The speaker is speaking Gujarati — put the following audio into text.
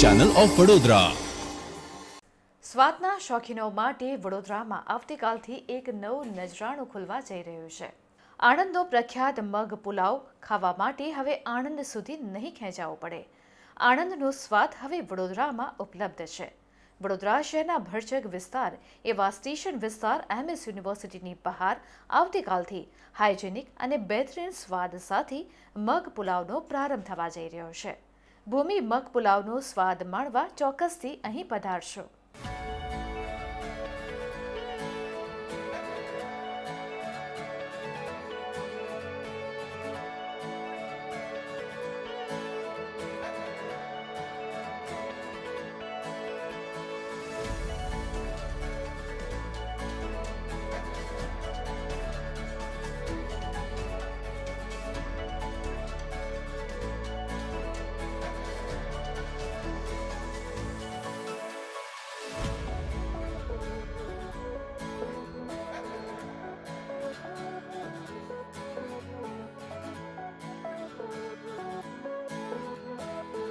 ચેનલ ઓફ વડોદરા સ્વાદના શોખીનો માટે વડોદરામાં આવતીકાલથી એક નવું નજરાણું ખુલવા જઈ રહ્યું છે. આણંદનો પ્રખ્યાત મગ પુલાવ ખાવા માટે હવે આણંદ સુધી નહીં ખેંચાવો પડે. આણંદનો સ્વાદ હવે વડોદરામાં ઉપલબ્ધ છે. વડોદરા શહેરના ભરચક વિસ્તાર એવા સ્ટેશન વિસ્તાર એમએસ યુનિવર્સિટીની બહાર આવતીકાલથી હાઇજેનિક અને બહેતરીન સ્વાદ સાથે મગ પુલાવનો પ્રારંભ થવા જઈ રહ્યો છે. ભૂમિ મગ પુલાવનો સ્વાદ માણવા ચોક્કસથી અહીં પધારશો.